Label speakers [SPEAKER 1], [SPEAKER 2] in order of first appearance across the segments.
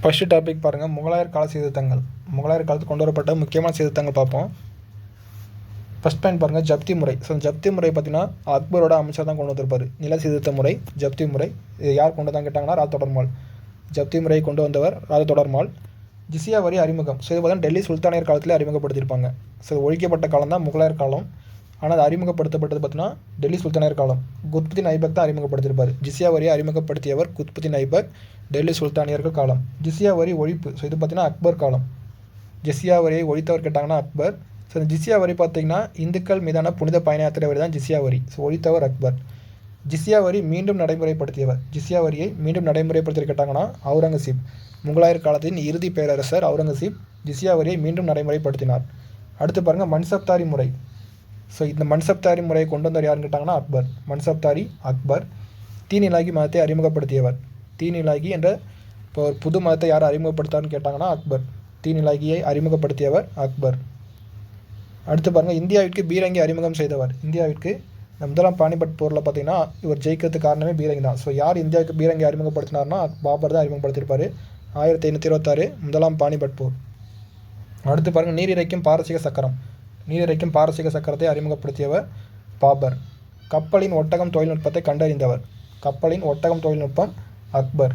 [SPEAKER 1] First topic பாருங்கள் முகலாயர் கால சீர்திருத்தங்கள். முகலாயர் காலத்தில் கொண்டு வரப்பட்ட முக்கியமான சீர்திருத்தங்கள் பார்ப்போம். ஃபஸ்ட் பாயிண்ட் பாருங்கள் ஜப்தி முறை. ஸோ ஜப்தி முறை பார்த்தீங்கன்னா அக்பரோட அமைச்சர் தான் கொண்டு வந்திருப்பார். நில சீர்திருத்த முறை ஜப்தி முறை. இது யார் கொண்டு தான் கேட்டாங்கன்னா ராஜ தொடர்மால். ஜப்தி முறையை கொண்டு வந்தவர் ராஜ தொடர்மால். ஜிசியா வரி அறிமுகம். ஸோ இது பார்த்தீங்கன்னா டெல்லி சுல்தானியர் காலத்தில் அறிமுகப்படுத்தியிருப்பாங்க. ஸோ ஒழிக்கப்பட்ட காலம் தான் முகலாயர் காலம். ஆனால் அது அறிமுகப்படுத்தப்பட்டது பார்த்தீங்கன்னா டெல்லி சுல்தானியர் காலம். குத்புத்தின் ஐபக் தான் அறிமுகப்படுத்தியிருப்பார். ஜிசியா வரியை அறிமுகப்படுத்தியவர் குத்புத்தின் ஐபக் டெல்லி சுல்தானியர்கள் காலம். ஜிசியா வரி ஒழிப்பு. ஸோ இது பார்த்தீங்கன்னா அக்பர் காலம். ஜிசியா வரியை ஒழித்தவர் கேட்டாங்கன்னா அக்பர். ஸோ இந்த ஜிசியா வரி பார்த்தீங்கன்னா இந்துக்கள் மீதான புனித பயண யாத்திரை வரி தான் ஜிசியா வரி. ஸோ ஒழித்தவர் அக்பர். ஜிசியா வரி மீண்டும் நடைமுறைப்படுத்தியவர். ஜிசியா வரியை மீண்டும் நடைமுறைப்படுத்தி கேட்டாங்கன்னா அவுரங்கசீப். முகலாயர் காலத்தின் இறுதி பேரரசர் அவுரங்கசீப் ஜிசியா வரியை மீண்டும் நடைமுறைப்படுத்தினார். அடுத்து பாருங்கள் மன்சப்தாரி முறை. ஸோ இந்த மன்சப்தாரி முறையை கொண்டு வந்தவர் யாருன்னு கேட்டாங்கன்னா அக்பர். மன்சப்தாரி அக்பர். தீனிலாகி மதத்தை அறிமுகப்படுத்தியவர். தீனிலாகி என்ற இப்போ ஒரு புது மதத்தை யார் அறிமுகப்படுத்தான்னு கேட்டாங்கன்னா அக்பர். தீனிலாகியை அறிமுகப்படுத்தியவர் அக்பர். அடுத்து பாருங்கள் இந்தியாவிற்கு பீரங்கி அறிமுகம் செய்தவர். இந்தியாவிற்கு இந்த முதலாம் பானிபட் போரில் பார்த்தீங்கன்னா இவர் ஜெயிக்கிறதுக்கு காரணமே பீரங்கி தான். ஸோ யார் இந்தியாவுக்கு பீரங்கி அறிமுகப்படுத்தினார்னா பாபர் தான் அறிமுகப்படுத்தியிருப்பார். ஆயிரத்தி ஐநூற்றி இருபத்தாறு முதலாம் பானிபட் போர். அடுத்து பாருங்கள் நீர் இறைக்கும் பாரசீக சக்கரம். நீர் பாரசீக சக்கரத்தை அறிமுகப்படுத்தியவர் பாபர். கப்பலின் ஒட்டகம் தொழில்நுட்பத்தை கண்டறிந்தவர். கப்பலின் ஒட்டகம் தொழில்நுட்பம் அக்பர்.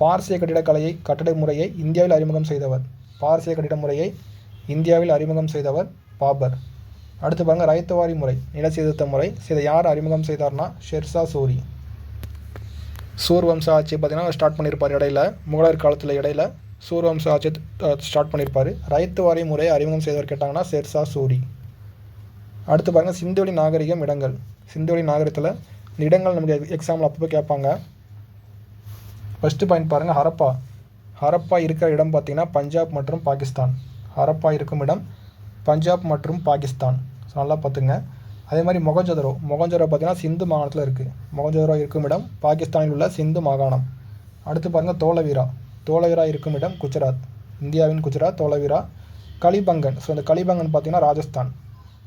[SPEAKER 1] பாரசீக கட்டிடக்கலையை கட்டட முறையை இந்தியாவில் அறிமுகம் செய்தவர். பார்சிய கட்டிட முறையை இந்தியாவில் அறிமுகம் செய்தவர் பாபர். அடுத்து பாருங்க ரைத்தவாரி முறை நில சீர்திருத்த முறை இதை யார் அறிமுகம் செய்தார்னா ஷெர்ஷா சூரி. சூர் வம்ச ஆட்சி பார்த்திங்கன்னா ஸ்டார்ட் பண்ணியிருப்பார் இடையில முகலாயர் காலத்தில் இடையில. சூர்வம்ச ஆட்சி ஸ்டார்ட் பண்ணியிருப்பார் ரைத்துவாரி முறையை அறிமுகம் செய்தவர் கேட்டாங்கன்னா ஷெர்ஷா சூரி. அடுத்து பாருங்கள் சிந்தோலி நாகரிகம் இடங்கள். சிந்தோலி நாகரிகத்தில் இந்த இடங்கள் நமக்கு எக்ஸாம்பிள் அப்பப்போ கேட்பாங்க. ஃபஸ்ட்டு பாயிண்ட் பாருங்கள் ஹரப்பா. ஹரப்பா இருக்கிற இடம் பார்த்திங்கன்னா பஞ்சாப் மற்றும் பாகிஸ்தான். ஹரப்பா இருக்கும் இடம் பஞ்சாப் மற்றும் பாகிஸ்தான். ஸோ நல்லா பார்த்துங்க. அதே மாதிரி மொகஞ்சதரோ. மொகஞ்சதரோ பார்த்தீங்கன்னா சிந்து மாகாணத்தில் இருக்குது மொகஞ்சதரோ இருக்கும் இடம். பாகிஸ்தானில் உள்ள சிந்து மாகாணம். அடுத்து பாருங்கள் தோலவீரா தோலவிரா இருக்கும் இடம் குஜராத். இந்தியாவின் குஜராத் தோலவிரா கலிபங்கன். ஸோ இந்த கலிபங்கன் பார்த்தீங்கன்னா ராஜஸ்தான்.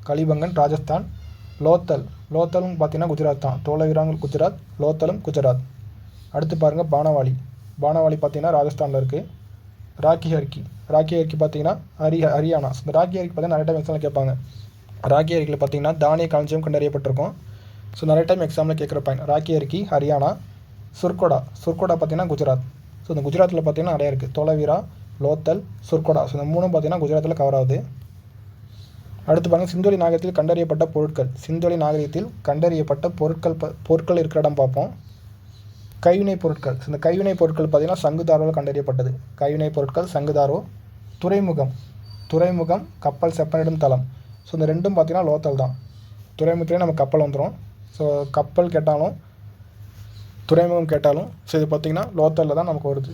[SPEAKER 1] கலிபங்கன் ராஜஸ்தான். லோத்தல். லோத்தலும் பார்த்தீங்கன்னா குஜராத் தான். தோலவிராங்க குஜராத் லோத்தலும் குஜராத். அடுத்து பாருங்கள் பானவாளி. பானவாளி பார்த்தீங்கன்னா ராஜஸ்தானில் இருக்குது ராக்கி ஹர்கி ராக்கி ஹர்கி பார்த்தீங்கன்னா ஹரி ஹரியானா. இந்த ராக்கி ஹரிக்கு பார்த்தீங்கன்னா நிறைய டைம் எக்ஸாமில் கேட்பாங்க. ராக்கி ஹர்கியில் பார்த்தீங்கன்னா தானிய களஞ்சியம் கண்டறியப்பட்டிருக்கும். ஸோ நிறைய டைம் எக்ஸாமில் கேட்குற பாயிண்ட் ராக்கி ஹர்கி ஹரியானா. சுர்கோடா. சுர்கோடா பார்த்தீங்கன்னா குஜராத். ஸோ இந்த குஜராத்தில் பார்த்தீங்கன்னா நிறையா இருக்குது தொலைவீரா லோத்தல் சுர்கோடா. ஸோ இந்த மூணும் பார்த்தீங்கன்னா குஜராத்தில் கவர் ஆகுது. அடுத்து பாருங்கள் சிந்தோலி நாகரிகத்தில் கண்டறியப்பட்ட பொருட்கள். சிந்தோலி நாகரிகத்தில் கண்டறியப்பட்ட பொருட்கள் ப பொருட்கள் இருக்கிற இடம் பார்ப்போம். கைவினைப் பொருட்கள். இந்த கைவினைப் பொருட்கள் பார்த்திங்கன்னா சங்குதாரோவில் கண்டறியப்பட்டது. கைவினைப் பொருட்கள் சங்குதாரோ துறைமுகம். துறைமுகம் கப்பல் செப்பனிடும் தளம். ஸோ இந்த ரெண்டும் பார்த்திங்கன்னா லோத்தல் தான். துறைமுகத்துலேயே நம்ம கப்பல் வந்துடும் ஸோ கப்பல் கேட்டாலும் துறைமுகம் கேட்டாலும் ஸோ இது பார்த்திங்கன்னா லோத்தலில் தான் நமக்கு வருது.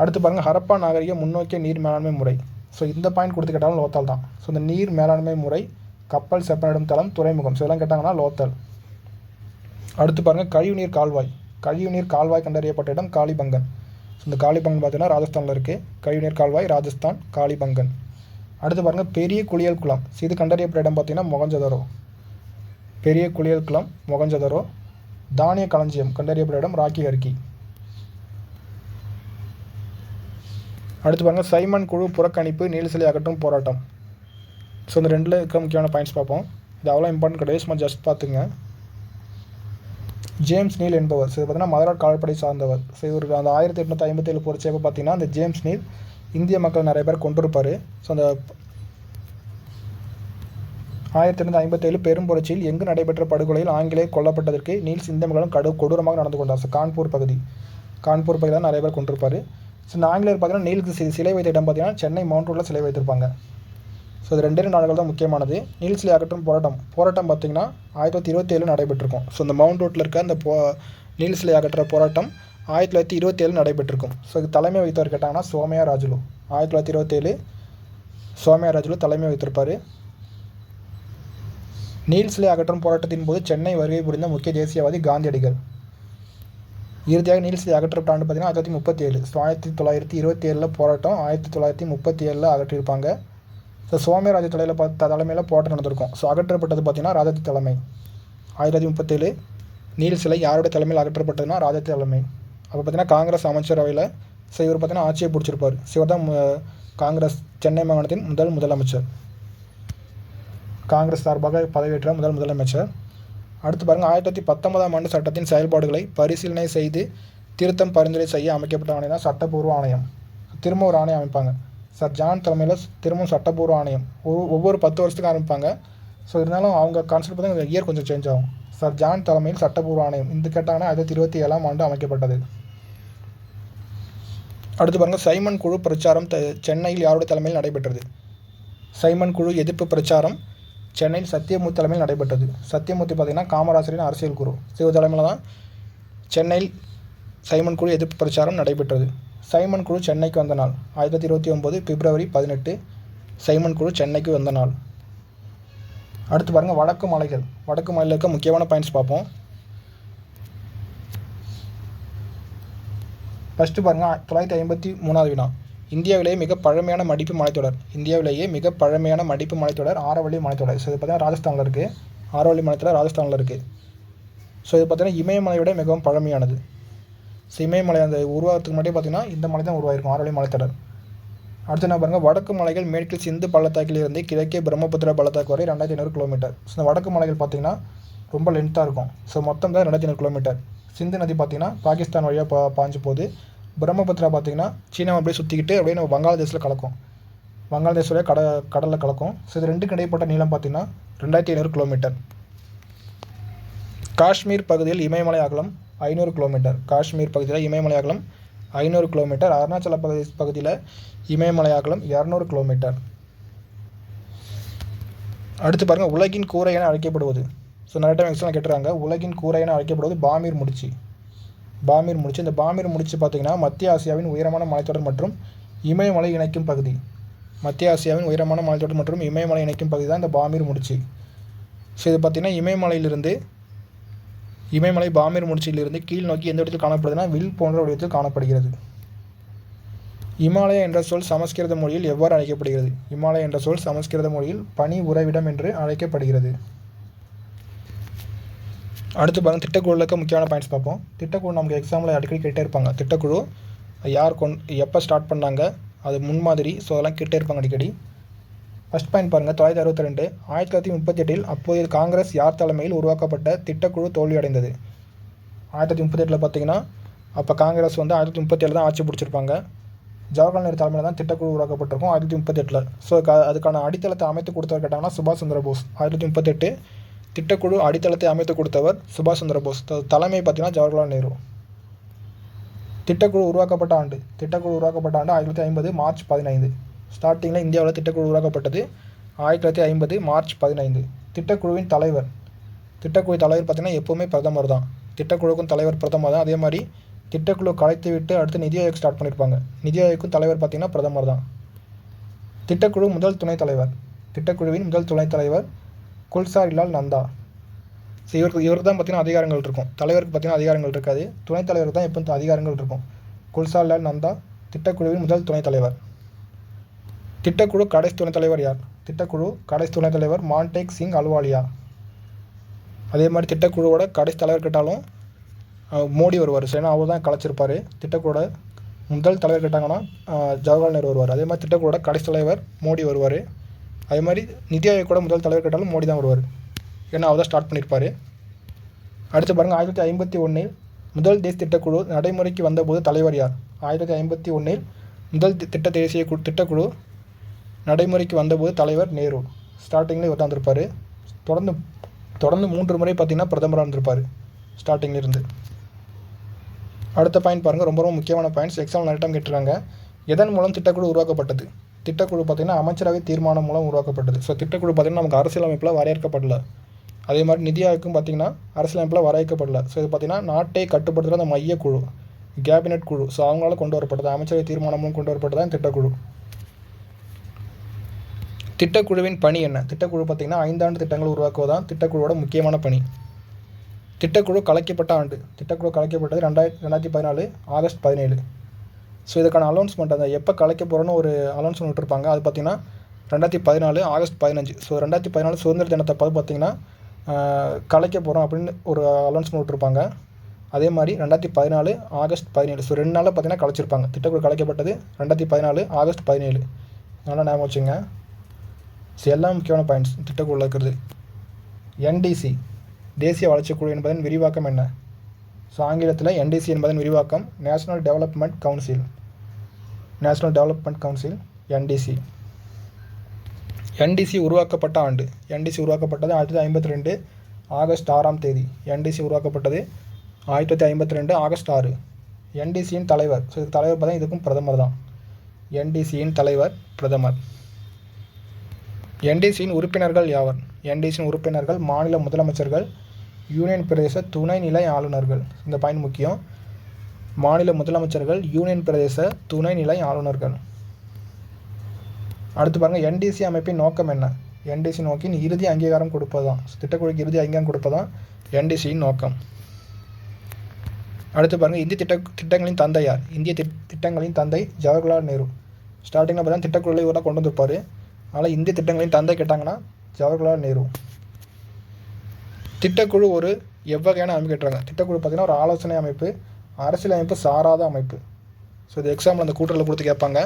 [SPEAKER 1] அடுத்து பாருங்கள் ஹரப்பா நாகரிக முன்னோக்கிய நீர் மேலாண்மை முறை. ஸோ இந்த பாயிண்ட் கொடுத்து கேட்டாலும் லோத்தல் தான். ஸோ இந்த நீர் மேலாண்மை முறை கப்பல் செப்பனிடும் தளம் துறைமுகம். ஸோ இதெல்லாம் கேட்டாங்கன்னா லோத்தல். அடுத்து பாருங்கள் கழிவுநீர் கால்வாய். கழிவுநீர் கால்வாய் கண்டறியப்பட்ட இடம் காளிபங்கன். ஸோ இந்த காளிபங்கன் பார்த்தீங்கன்னா ராஜஸ்தானில் இருக்குது கழிவுநீர் கால்வாய் ராஜஸ்தான் காளிபங்கன். அடுத்து பாருங்கள் பெரிய குளியல் குளம். ஸோ இது கண்டறியப்பட்ட இடம் பார்த்திங்கன்னா மொகஞ்சதரோ. பெரிய குளியல் குளம் மொகஞ்சதரோ. தானிய களஞ்சியம் கண்டறியப்பட்ட இடம் ராக்கி ஹர்கி அடுத்து பாருங்கள் சைமன் குழு புறக்கணிப்பு நீலசிலை அகற்றும் போராட்டம். ஸோ இந்த ரெண்டில் இருக்க முக்கியமான பாயிண்ட்ஸ் பார்ப்போம். இது அவ்வளோ இம்பார்ட்டன்ட் கிடையாது சும்மா ஜஸ்ட் பார்த்துங்க. ஜேம்ஸ் நீல் என்பவர் ஸோ பார்த்தீங்கன்னா மதராட் கால்படை சார்ந்தவர். ஸோ இவருக்கு அந்த ஆயிரத்தி எட்நூற்றி ஐம்பத்தேழு போகிறச்சப்போ பார்த்தீங்கன்னா அந்த ஜேம்ஸ் நீல் இந்திய மக்கள் நிறைய பேர் கொண்டிருப்பார் ஸோ அந்த ஆயிரத்தி எட்நூற்றி ஐம்பத்தேழு பெரும் புரட்சியில் எங்கு நடைபெற்ற படுகொலையில் ஆங்கிலேயர் கொல்லப்பட்டதற்கு நீல் சிந்த மகளும் கடு கொடூரமாக நடந்து கொண்டார். ஸோ கான்பூர் பகுதி. கான்பூர் பகுதி தான் நிறைய பேர் கொண்டிருப்பார். ஸோ இந்த ஆங்கிலேயர் பார்த்தீங்கன்னா நீலுக்கு சி- சிலை வைத்த இடம் பார்த்தீங்கன்னா சென்னை மவுண்ட் ரோட்டில் சிலை வைத்திருப்பாங்க. ஸோ இது ரெண்டு நாடுகள் தான் முக்கியமானது. நீல் சிலை அகற்றும் போராட்டம். போராட்டம் பார்த்தீங்கன்னா ஆயிரத்தி தொள்ளாயிரத்தி இருபத்தேழு நடைபெற்றிருக்கும். ஸோ இந்த மவுண்ட் ரோட்டில் இருக்க அந்த போ நீல் சிலை அகற்ற போராட்டம் ஆயிரத்தி தொள்ளாயிரத்தி இருபத்தி ஏழு நடைபெற்றிருக்கும். ஸோ இது தலைமை வைத்தவர் கேட்டாங்கன்னா சோமையா ராஜுலு. ஆயிரத்தி தொள்ளாயிரத்தி இருபத்தேழு சோமையா ராஜுலு தலைமை வைத்திருப்பார் நீல் சிலை அகற்றும் போராட்டத்தின் போது சென்னை வருகை புரிந்த முக்கிய தேசியவாதி காந்தியடிகள். இறுதியாக நீல் சிலை அகற்றப்பட்ட பார்த்தீங்கன்னா ஆயிரத்தி தொள்ளாயிரத்தி முப்பத்தி ஏழு. ஸோ ஆயிரத்தி தொள்ளாயிரத்தி இருபத்தி ஏழில் போராட்டம் ஆயிரத்தி தொள்ளாயிரத்தி முப்பத்தி ஏழில் அகற்றியிருப்பாங்க. ஸோ சோமராஜ தலையில் பார்த்த தலைமையில் போராட்டம் நடந்திருக்கும். ஸோ அகற்றப்பட்டது பார்த்தீங்கன்னா ராஜாத்தி தலைமை. ஆயிரத்தி தொள்ளாயிரத்தி முப்பத்தேழு நீல் சிலை யாருடைய தலைமையில் அகற்றப்பட்டதுன்னா ராஜாத்தி தலைமை. அப்போ பார்த்தீங்கன்னா காங்கிரஸ் அமைச்சரவையில் ஸோ இவர் பார்த்தீங்கன்னா ஆட்சியை பிடிச்சிருப்பார். ஸோ இவர் தான் காங்கிரஸ் சென்னை மாகாணத்தின் முதல் முதலமைச்சர். காங்கிரஸ் சார்பாக பதவியேற்ற முதல் முதலமைச்சர். அடுத்து பாருங்கள் ஆயிரத்தி தொள்ளாயிரத்தி பத்தொன்பதாம் ஆண்டு சட்டத்தின் செயல்பாடுகளை பரிசீலனை செய்து திருத்தம் பரிந்துரை செய்ய அமைக்கப்பட்ட ஆணையம் தான் சட்டப்பூர்வ ஆணையம். திரும்ப ஒரு ஆணையம் அமைப்பாங்க. சார் ஜான் தலைமையில் திரும்பவும் சட்டப்பூர்வ ஆணையம். ஒவ்வொரு ஒவ்வொரு பத்து வருஷத்துக்கு ஆரம்பிப்பாங்க. ஸோ இருந்தாலும் அவங்க கான்செப்ட் பார்த்தா இயர் கொஞ்சம் சேஞ்ச் ஆகும். சார் ஜான் தலைமையில் சட்டப்பூர்வ ஆணையம். இந்த கேட்டாங்கன்னா ஆயிரத்தி இருபத்தி ஏழாம் ஆண்டு அமைக்கப்பட்டது. அடுத்து பாருங்கள் சைமன் குழு பிரச்சாரம் சென்னையில் யாருடைய தலைமையில் நடைபெற்றது? சைமன் குழு எதிர்ப்பு பிரச்சாரம் சென்னையில் சத்தியமூர்த்தி தலைமையில் நடைபெற்றது. சத்தியமூர்த்தி பார்த்தீங்கன்னா காமராசரின் அரசியல் குரு. சிவ தலைமையில் தான் சென்னையில் சைமன் குழு எதிர்ப்பு பிரச்சாரம் நடைபெற்றது. சைமன் குழு சென்னைக்கு வந்த நாள். ஆயிரத்தி தொள்ளாயிரத்தி இருபத்தி ஒம்பது பிப்ரவரி பதினெட்டு சைமன் குழு சென்னைக்கு வந்த நாள். அடுத்து பாருங்கள் வடக்கு மலைகள். வடக்கு மலையில் இருக்க முக்கியமான பாயிண்ட்ஸ் பார்ப்போம். ஃபஸ்ட்டு பாருங்கள் தொள்ளாயிரத்தி ஐம்பத்தி மூணாவது வினா. இந்தியாவிலேயே மிக பழமையான மடிப்பு மலைத்தொடர் இந்தியாவிலேயே மிக பழமையான மடிப்பு மலைத்தொடர் ஆரவள்ளி மலைத்தொடர் ஸோ இது பார்த்தீங்கன்னா ராஜஸ்தானில் இருக்குது ஆரவள்ளி மலைத்தொடர் ராஜஸ்தானில் இருக்குது ஸோ இது பார்த்தீங்கன்னா இமயமலையோட மிகவும் பழமையானது. ஸோ இமயமலை அந்த உருவாகிறதுக்கு முன்னாடி பார்த்தீங்கன்னா இந்த மலை தான் உருவாயிருக்கும் ஆரவள்ளி மலைத்தொடர் அடுத்து என்ன பாருங்கள் வடக்கு மலைகள் மேற்கில் சிந்து பள்ளத்தாக்கிலிருந்து கிழக்கே பிரம்மபுத்திரா பள்ளத்தாக்கு வரை ரெண்டாயிரத்தி ஐநூறு கிலோமீட்டர் ஸோ இந்த வடக்கு மலைகள் பார்த்திங்கன்னா ரொம்ப லென்த்தாக இருக்கும். ஸோ மொத்தம் தான் ரெண்டாயிரத்தி ஐநூறு கிலோமீட்டர் சிந்து நதி பார்த்தீங்கன்னா பாகிஸ்தான் வழியாக பா பாஞ்சு போகுது. பிரம்மபுத்திரா பார்த்தீங்கன்னா சீனாவை அப்படியே சுற்றிக்கிட்டு அப்படியே நம்ம வங்காளதேசத்தில் கலக்கும். வங்காளதேச கட கடலில் கலக்கும். ஸோ இது ரெண்டுக்கு இடைப்பட்ட நீளம் பார்த்தீங்கன்னா ரெண்டாயிரத்தி ஐநூறு கிலோமீட்டர் காஷ்மீர் பகுதியில் இமயமலை அகலம் ஐநூறு கிலோமீட்டர் காஷ்மீர் பகுதியில் இமயமலை அகலம் ஐநூறு கிலோமீட்டர் அருணாச்சல பிரதேஷ் பகுதியில் இமயமலை அகலம் இரநூறு கிலோமீட்டர் அடுத்து பாருங்கள் உலகின் கூரை என அழைக்கப்படுவது. ஸோ நிறைய டைம் எக்ஸ்ட்ரா கேட்டுறாங்க உலகின் கூரை என அழைக்கப்படுவது பாமீர் முடிச்சு. பாமீர் முடிச்சு இந்த பாமீர் முடிச்சு பார்த்தீங்கன்னா மத்திய ஆசியாவின் உயரமான மலைத்தொடர் மற்றும் இமயமலை இணைக்கும் பகுதி. மத்திய ஆசியாவின் உயரமான மலைத்தொடர் மற்றும் இமயமலை இணைக்கும் பகுதி தான் இந்த பாமீர் முடிச்சு. ஸோ இது பார்த்திங்கன்னா இமயமலையிலிருந்து இமயமலை பாமீர் முடிச்சிலிருந்து கீழ் நோக்கி எந்த இடத்தில் காணப்படுதுன்னா வில் போன்ற வடிவத்தில் காணப்படுகிறது. இமாலயா என்ற சொல் சமஸ்கிருத மொழியில் எவ்வாறு அழைக்கப்படுகிறது? இமாலயா என்ற சொல் சமஸ்கிருத மொழியில் பனி உறைவிடம் என்று அழைக்கப்படுகிறது. அடுத்து பாருங்கள் திட்டக்குழுவில் இருக்க முக்கியமான பாயிண்ட்ஸ் பார்ப்போம். திட்டக்குழு நமக்கு எக்ஸாமில் அடிக்கடி கேட்டே இருப்பாங்க. திட்டக்குழு யார் கொண் எப்போ ஸ்டார்ட் பண்ணாங்க அது முன்மாதிரி ஸோ அதெல்லாம் கேட்டே இருப்பாங்க அடிக்கடி. ஃபஸ்ட் பாயிண்ட் பாருங்கள் தொள்ளாயிரத்தி அறுபத்தி ரெண்டு ஆயிரத்தி தொள்ளாயிரத்தி முப்பத்தி எட்டில் அப்போது காங்கிரஸ் யார் தலைமையில் உருவாக்கப்பட்ட திட்டக்குழு தோல்வியடைந்தது ஆயிரத்தி தொள்ளாயிரத்தி முப்பத்தி எட்டில் பார்த்தீங்கன்னா அப்போ காங்கிரஸ் வந்து ஆயிரத்தி தொள்ளாயிரத்தி முப்பத்தி ஏழு தான் ஆட்சி பிடிச்சிருப்பாங்க. ஜவஹர்லால் நேரு தலைமையில் தான் திட்டக்குழு உருவாக்கப்பட்டிருக்கும் ஆயிரத்தி முப்பத்தெட்டில். முப்பத்தி எட்டில் ஸோ அதுக்கான அடித்தளத்தை அமைத்து கொடுத்தவர் கேட்டாங்கன்னா சுபாஷ் சந்திர போஸ். ஆயிரத்தி தொள்ளாயிரத்தி முப்பத்தெட்டு திட்டக்குழு அடித்தளத்தை அமைத்து கொடுத்தவர் சுபாஷ் சந்திர போஸ். தலைமை பார்த்தீங்கன்னா ஜவஹர்லால் நேரு. திட்டக்குழு உருவாக்கப்பட்ட ஆண்டு திட்டக்குழு உருவாக்கப்பட்ட ஆண்டு ஆயிரத்தி தொள்ளாயிரத்தி ஐம்பது மார்ச் பதினைந்து. ஸ்டார்டிங்கில் இந்தியாவில் திட்டக்குழு உருவாக்கப்பட்டது ஆயிரத்தி தொள்ளாயிரத்தி ஐம்பது மார்ச் பதினைந்து. திட்டக்குழுவின் தலைவர். திட்டக்குழு தலைவர் பார்த்திங்கன்னா எப்போவுமே பிரதமர் தான். திட்டக்குழுக்கும் தலைவர் பிரதமர் தான். அதே மாதிரி திட்டக்குழு கலைத்து விட்டு அடுத்து நிதி ஆயோக் ஸ்டார்ட் பண்ணியிருப்பாங்க நிதி ஆயோக்கும் தலைவர் பார்த்தீங்கன்னா பிரதமர் தான். திட்டக்குழு முதல் துணைத் தலைவர். திட்டக்குழுவின் முதல் துணைத் தலைவர் குல்சாரிலால் நந்தா. ஸோ இவருக்கு இவருக்கு தான் பார்த்தீங்கன்னா அதிகாரங்கள் இருக்கும். தலைவருக்கு பார்த்தீங்கன்னா அதிகாரங்கள் இருக்காது. துணைத் தலைவருக்கு தான் எப்போ அதிகாரங்கள் இருக்கும். குல்சாரிலால் நந்தா திட்டக்குழுவின் முதல் துணைத் தலைவர். திட்டக்குழு கடைசி துணைத் தலைவர் யார்? திட்டக்குழு கடைசி துணைத் தலைவர் மான்டேக் சிங் அல்வாலியா. அதே மாதிரி திட்டக்குழுவோட கடைசி தலைவர் கேட்டாலும் மோடி வருவார். ஸோ ஏன்னா அவர் தான் கலைச்சிருப்பார். திட்டக்குழுவோட முதல் தலைவர் கேட்டாங்கன்னா ஜவஹர்லால் நேரு வருவார். அதே மாதிரி திட்டக்குழுவோட கடைசி தலைவர் மோடி வருவார். அதே மாதிரி நிதி ஆயோக்கோட முதல் தலைவர் கேட்டாலும் மோடி தான் வருவார். ஏன்னா அவர் தான் ஸ்டார்ட் பண்ணியிருப்பார் அடுத்து பாருங்கள் ஆயிரத்தி தொள்ளாயிரத்தி ஐம்பத்தி ஒன்றில் முதல் தேசிய திட்டக்குழு நடைமுறைக்கு வந்தபோது தலைவர் யார்? ஆயிரத்தி தொள்ளாயிரத்தி ஐம்பத்தி ஒன்றில் முதல் திட்ட தேசிய கு திட்டக்குழு நடைமுறைக்கு வந்தபோது தலைவர் நேரு. ஸ்டார்டிங்கில் இவர் தான் இருப்பார் தொடர்ந்து தொடர்ந்து மூன்று முறை பார்த்தீங்கன்னா பிரதமராக இருந்திருப்பார் ஸ்டார்டிங்லேருந்து அடுத்த பாயிண்ட் பாருங்கள் ரொம்ப ரொம்ப முக்கியமான பாயிண்ட்ஸ் எக்ஸாம் நிறைய டைம் கேட்டுருக்காங்க. எதன் மூலம் திட்டக்குழு உருவாக்கப்பட்டது? திட்டக்குழு பார்த்தீங்கன்னா அமைச்சரவை தீர்மானம் மூலம் உருவாக்கப்பட்டது. ஸோ திட்டக்குழு பார்த்திங்கன்னா நமக்கு அரசியலமைப்பில் வரையறுக்கப்படல. அதே மாதிரி நிதி ஆயோக்கும் பார்த்தீங்கன்னா அரசியலமைப்பில் வரையறுக்கப்படல. ஸோ இது பார்த்தீங்கன்னா நாட்டை கட்டுப்படுத்துகிற அந்த மையக்குழு குழு கேபினெட் குழு. ஸோ அவங்களால கொண்டு வரப்பட்டது அமைச்சரவை தீர்மானமும் கொண்டு வரப்பட்டது தான் திட்டக்குழு. திட்டக்குழுவின் பணி என்ன? திட்டக்குழு பார்த்தீங்கன்னா ஐந்தாண்டு திட்டங்கள் உருவாக்குவதான் திட்டக்குழுவோட முக்கியமான பணி. திட்டக்குழு கலைக்கப்பட்ட ஆண்டு. திட்டக்குழு கலைக்கப்பட்டது ரெண்டாயிரத்தி ரெண்டாயிரத்தி பதினாலு ஆகஸ்ட் பதினேழு. ஸோ இதுக்கான அலௌன்ஸ்மெண்ட் அந்த எப்போ கலைக்க போகிறோன்னு ஒரு அலௌன்ஸ்மெண்ட் விட்டுருப்பாங்க. அது பார்த்தீங்கன்னா ரெண்டாயிரத்தி பதினாலு ஆகஸ்ட் பதினஞ்சு. ஸோ ரெண்டாயிரத்தி பதினாலு சுதந்திர தினத்தை பார்த்து பார்த்திங்கன்னா கலைக்க போகிறோம் அப்படின்னு ஒரு அலௌன்ஸ்மெண்ட் விட்டுருப்பாங்க. அதே மாதிரி ரெண்டாயிரத்தி பதினாலு ஆகஸ்ட் பதினேழு. ஸோ ரெண்டு நாளில் பார்த்தீங்கன்னா கலைச்சிருப்பாங்க. திட்டக்குழு கலைக்கப்பட்டது ரெண்டாயிரத்தி பதினாலு ஆகஸ்ட் பதினேழு. நல்லா ஞாபகம் வச்சுங்க ஸோ எல்லாம் முக்கியமான பாயிண்ட்ஸ் திட்டக்குழுவில் இருக்கிறது. என்டிசி தேசிய வளர்ச்சிக்குழு என்பதன் விரிவாக்கம் என்ன? ஸோ ஆங்கிலத்தில் என்டிசி என்பதன் விரிவாக்கம் national development council national development council NDC NDC உருவாக்கப்பட்ட ஆண்டு. என்டிசி உருவாக்கப்பட்டது ஆயிரத்தி தொள்ளாயிரத்தி ஐம்பத்தி ரெண்டு ஆகஸ்ட் ஆறாம் தேதி. என்டிசி உருவாக்கப்பட்டது ஆயிரத்தி தொள்ளாயிரத்தி ஐம்பத்தி ரெண்டு ஆகஸ்ட் ஆறு. என்டிசியின் தலைவர். ஸோ இதுக்கு தலைவர் பார்த்தா இதுக்கும் பிரதமர் தான். என்டிசியின் தலைவர் பிரதமர். என்டிசியின் உறுப்பினர்கள் யாவர்? என்டிசியின் உறுப்பினர்கள் மாநில முதலமைச்சர்கள் யூனியன் பிரதேச துணைநிலை ஆளுநர்கள். இந்த பாயிண்ட் முக்கியம். மாநில முதலமைச்சர்கள் யூனியன் பிரதேச துணைநிலை ஆளுநர்கள். அடுத்து பாருங்கள் என்டிசி அமைப்பின் நோக்கம் என்ன? என்டிசி நோக்கின் இறுதி அங்கீகாரம் கொடுப்பது தான் திட்டக்குழுக்கு இறுதி அங்கீகாரம் கொடுப்பதான் என்டிசியின் நோக்கம். அடுத்து பாருங்கள் இந்திய திட்ட திட்டங்களின் தந்தை யார்? இந்திய திட் திட்டங்களின் தந்தை ஜவஹர்லால் நேரு. ஸ்டார்டிங்கில் பார்த்தீங்கன்னா திட்டக்குழுவை இவராக கொண்டு வந்திருப்பார். அதனால் இந்திய திட்டங்களின் தந்தை கேட்டாங்கன்னா ஜவஹர்லால் நேரு. திட்டக்குழு ஒரு எவ்வகையான அமைப்பு கேட்டுறாங்க திட்டக்குழு பார்த்திங்கன்னா ஒரு ஆலோசனை அமைப்பு அரசியலமைப்பு சாராத அமைப்பு. ஸோ இது எக்ஸாம்பிள் அந்த கூட்டத்தில் கொடுத்து கேட்பாங்க.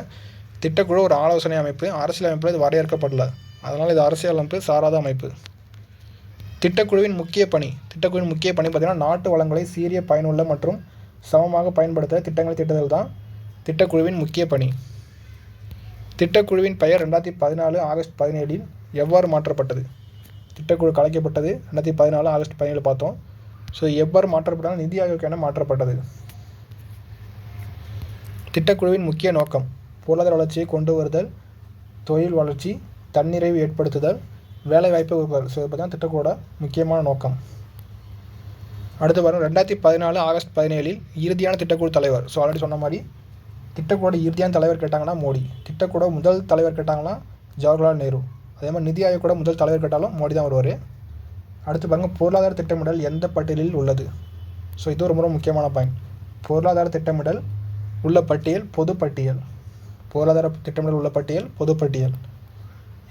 [SPEAKER 1] திட்டக்குழு ஒரு ஆலோசனை அமைப்பு அரசியலமைப்பில் இது வரையறுக்கப்படல. அதனால் இது அரசியலமைப்பு சாராத அமைப்பு. திட்டக்குழுவின் முக்கிய பணி திட்டக்குழுவின் முக்கிய பணி பார்த்திங்கன்னா நாட்டு வளங்களை சீரிய பயனுள்ள மற்றும் சமமாக பயன்படுத்த திட்டங்களை திட்டத்தில் தான் திட்டக்குழுவின் முக்கிய பணி. திட்டக்குழுவின் பெயர் ரெண்டாயிரத்தி பதினாலு ஆகஸ்ட் பதினேழில் எவ்வாறு மாற்றப்பட்டது? திட்டக்குழு கலைக்கப்பட்டது. ரெண்டாயிரத்தி பதினாலு ஆகஸ்ட் பதினேழு பார்த்தோம். ஸோ எவ்வாறு மாற்றப்பட்டாலும் நிதி ஆயோக் என மாற்றப்பட்டது. திட்டக்குழுவின் முக்கிய நோக்கம் பொருளாதார வளர்ச்சியை கொண்டு வருதல் தொழில் வளர்ச்சி தன்னிறைவு ஏற்படுத்துதல் வேலைவாய்ப்பை உருவாக்குதல். ஸோ இது தான் திட்டக்குழுவோட முக்கியமான நோக்கம். அடுத்து வரும் ரெண்டாயிரத்தி பதினாலு ஆகஸ்ட் பதினேழில் இறுதியான திட்டக்குழு தலைவர். ஸோ ஆல்ரெடி சொன்ன மாதிரி திட்டக்குழோட இறுதியான தலைவர் கேட்டாங்கன்னா மோடி. திட்டக்குழு முதல் தலைவர் கேட்டாங்கன்னா ஜவஹர்லால் நேரு. அதே மாதிரி நிதி ஆயோக் கூட முதல் தலைவர் கேட்டாலும் மோடி தான் வருவார். அடுத்து பாருங்கள் பொருளாதார திட்டமிடல் எந்த பட்டியலில் உள்ளது? ஸோ இது ஒரு ரொம்ப முக்கியமான பாயிண்ட் பொருளாதார திட்டமிடல் உள்ள பட்டியல் பொது பட்டியல். பொருளாதார திட்டமிடல் உள்ள பட்டியல் பொது பட்டியல்.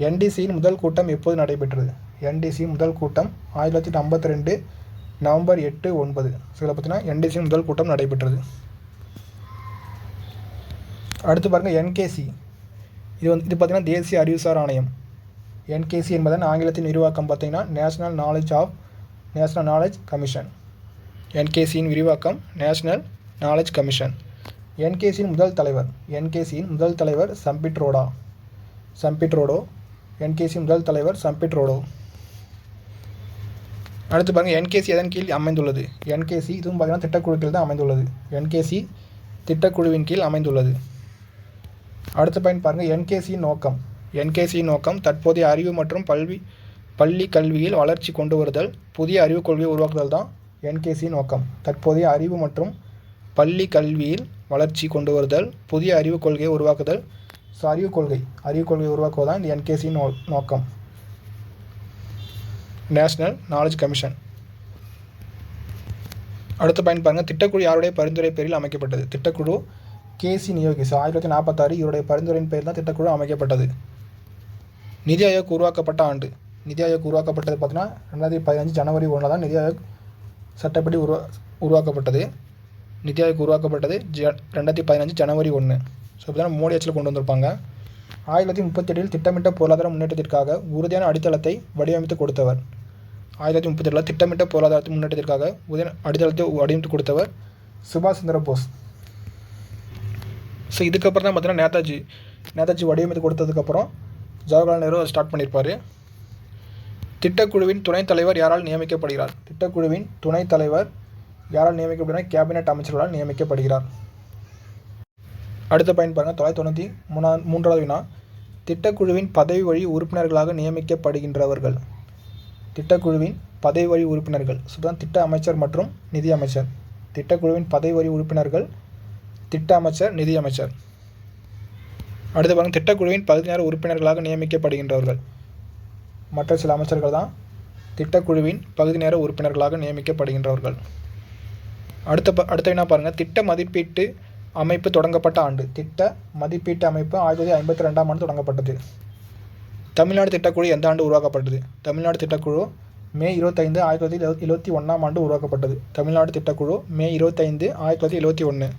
[SPEAKER 1] என்டிசியின் முதல் கூட்டம் எப்போது நடைபெற்றது? என்டிசி முதல் கூட்டம் ஆயிரத்தி தொள்ளாயிரத்தி ஐம்பத்தி ரெண்டு நவம்பர் எட்டு ஒன்பது. ஸோ இதில் பார்த்தீங்கன்னா என்டிசியின் முதல் கூட்டம் நடைபெற்றது. அடுத்து பாருங்கள் என்கேசி இது வந்து இது பார்த்திங்கன்னா தேசிய அறிவுசார் ஆணையம். என்கேசி என்பதன் ஆங்கிலத்தின் விரிவாக்கம் பார்த்தீங்கன்னா national knowledge of national knowledge commission என்கேசியின் விரிவாக்கம் நேஷ்னல் நாலேஜ் கமிஷன் என்கேசியின் முதல் தலைவர் என்கேசியின் முதல் தலைவர் சம்பிட் ரோடா? சம்பிட் ரோடோ? என்கேசி முதல் தலைவர் சம்பிட் ரோடோ? அடுத்து பாருங்கள் என்கேசி எதன் கீழ் அமைந்துள்ளது? என்கேசி இதுவும் பார்த்தீங்கன்னா திட்டக்குழுக்கள் தான் அமைந்துள்ளது. என்கேசி திட்டக்குழுவின் கீழ் அமைந்துள்ளது. அடுத்த பாயிண்ட் பாருங்கள் என்கேசியின் நோக்கம். என்கேசியின் நோக்கம் தற்போதைய அறிவு மற்றும் பல்வி பள்ளி கல்வியில் வளர்ச்சி கொண்டு வருதல். புதிய அறிவுக் கொள்கையை உருவாக்குதல் தான் என்கேசி நோக்கம். தற்போதைய அறிவு மற்றும் பள்ளி கல்வியில் வளர்ச்சி கொண்டு வருதல். புதிய அறிவுக் கொள்கையை உருவாக்குதல். ஸோ அறிவுக் கொள்கை. அறிவுக் கொள்கையை உருவாக்குவதுதான் இந்த என்கேசி நோ நோக்கம். National knowledge commission. அடுத்த பயன் பாருங்கள் திட்டக்குழு யாருடைய பரிந்துரை பேரில் அமைக்கப்பட்டது? திட்டக்குழு கேசி நியோகி ஸோ ஆயிரத்தி தொள்ளாயிரத்தி நாற்பத்தாறு இவருடைய பரிந்துரையின் பேர் தான் திட்டக்குழு அமைக்கப்பட்டது. நிதி ஆயோக் உருவாக்கப்பட்ட ஆண்டு. நிதி ஆயோக் உருவாக்கப்பட்டது பார்த்தீங்கன்னா ரெண்டாயிரத்தி பதினஞ்சு ஜனவரி ஒன்றில் தான் நிதி ஆயோக் சட்டப்படி உருவா உருவாக்கப்பட்டது. நிதி ஆயோக் உருவாக்கப்பட்டது ஜ ரெண்டாயிரத்தி பதினஞ்சு ஜனவரி ஒன்று. ஸோ இப்போ தான் மோடி ஆட்சியில் கொண்டு வந்திருப்பாங்க. ஆயிரத்தி தொள்ளாயிரத்தி முப்பத்தெட்டில் திட்டமிட்ட பொருளாதார முன்னேற்றத்திற்காக உறுதியான அடித்தளத்தை வடிவமைத்து கொடுத்தவர். ஆயிரத்தி தொள்ளாயிரத்தி முப்பத்தெட்டில் திட்டமிட்ட பொருளாதார முன்னேற்றத்திற்காக உதய அடித்தளத்தை வடிவமைத்து கொடுத்தவர் சுபாஷ் சந்திர போஸ். ஸோ இதுக்கப்புறம் தான் பார்த்தீங்கன்னா நேதாஜி. நேதாஜி வடிவமைத்து கொடுத்ததுக்கப்புறம் ஜவஹர்லால் நேரு அதை ஸ்டார்ட் பண்ணியிருப்பார் திட்டக்குழுவின் துணைத் தலைவர் யாரால் நியமிக்கப்படுகிறார்? திட்டக்குழுவின் துணைத் தலைவர் யாரால் நியமிக்கப்படுகிறார்? கேபினெட் அமைச்சர்களால் நியமிக்கப்படுகிறார். அடுத்த பயன் பாருங்கள் தொள்ளாயிரத்தி தொண்ணூற்றி மூணா மூன்றாவது வினா. திட்டக்குழுவின் பதவி வழி உறுப்பினர்களாக நியமிக்கப்படுகின்றவர்கள். திட்டக்குழுவின் பதவி வழி உறுப்பினர்கள். சுதான் திட்ட அமைச்சர் மற்றும் நிதி அமைச்சர். திட்டக்குழுவின் பதவி வழி உறுப்பினர்கள் திட்ட அமைச்சர் நிதி அமைச்சர். அடுத்து பாருங்கள் திட்டக்குழுவின் பகுதி நேர உறுப்பினர்களாக நியமிக்கப்படுகின்றவர்கள். மற்ற சில அமைச்சர்கள் தான் திட்டக்குழுவின் பகுதி நேர உறுப்பினர்களாக நியமிக்கப்படுகின்றவர்கள். அடுத்த ப அடுத்த என்ன பாருங்கள் திட்ட மதிப்பீட்டு அமைப்பு தொடங்கப்பட்ட ஆண்டு. திட்ட மதிப்பீட்டு அமைப்பு ஆயிரத்தி தொள்ளாயிரத்தி ஐம்பத்தி ரெண்டாம் ஆண்டு தொடங்கப்பட்டது. தமிழ்நாடு திட்டக்குழு எந்த ஆண்டு உருவாக்கப்பட்டது? தமிழ்நாடு திட்டக்குழு மே இருபத்தைந்து ஆயிரத்தி தொள்ளாயிரத்தி எழுபத்தி ஒன்றாம் ஆண்டு உருவாக்கப்பட்டது. தமிழ்நாடு திட்டக்குழு மே இருபத்தைந்து ஆயிரத்தி தொள்ளாயிரத்தி எழுபத்தி ஒன்று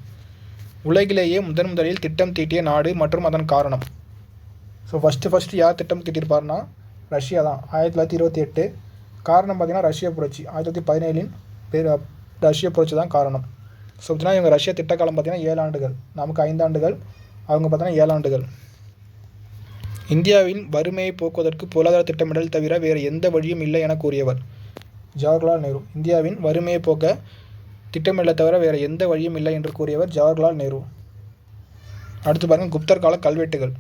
[SPEAKER 1] உலகிலேயே முதன் முதலில் திட்டம் தீட்டிய நாடு மற்றும் அதன் காரணம். ஸோ ஃபஸ்ட்டு ஃபஸ்ட்டு யார் திட்டம் தீட்டியிருப்பார்னா ரஷ்யா தான். ஆயிரத்தி தொள்ளாயிரத்தி இருபத்தி எட்டு. காரணம் பார்த்தீங்கன்னா ரஷ்ய புரட்சி. ஆயிரத்தி தொள்ளாயிரத்தி பதினேழின் பேர் ரஷ்ய புரட்சி தான் காரணம். ஸோ பார்த்தீங்கன்னா இவங்க ரஷ்ய திட்டக்காலம் பார்த்தீங்கன்னா ஏழு ஆண்டுகள். நமக்கு ஐந்து ஆண்டுகள். அவங்க பார்த்தீங்கன்னா ஏழு ஆண்டுகள். இந்தியாவின் வறுமையை போக்குவதற்கு பொருளாதார திட்டமிடல் தவிர வேறு எந்த வழியும் இல்லை என கூறியவர் ஜவஹர்லால் நேரு. இந்தியாவின் வறுமையை போக்க திட்டமிடலை தவிர வேறு எந்த வழியும் இல்லை என்று கூறியவர் ஜவஹர்லால் நேரு. அடுத்து பாருங்கள் குப்தர் கால கல்வெட்டுகள்.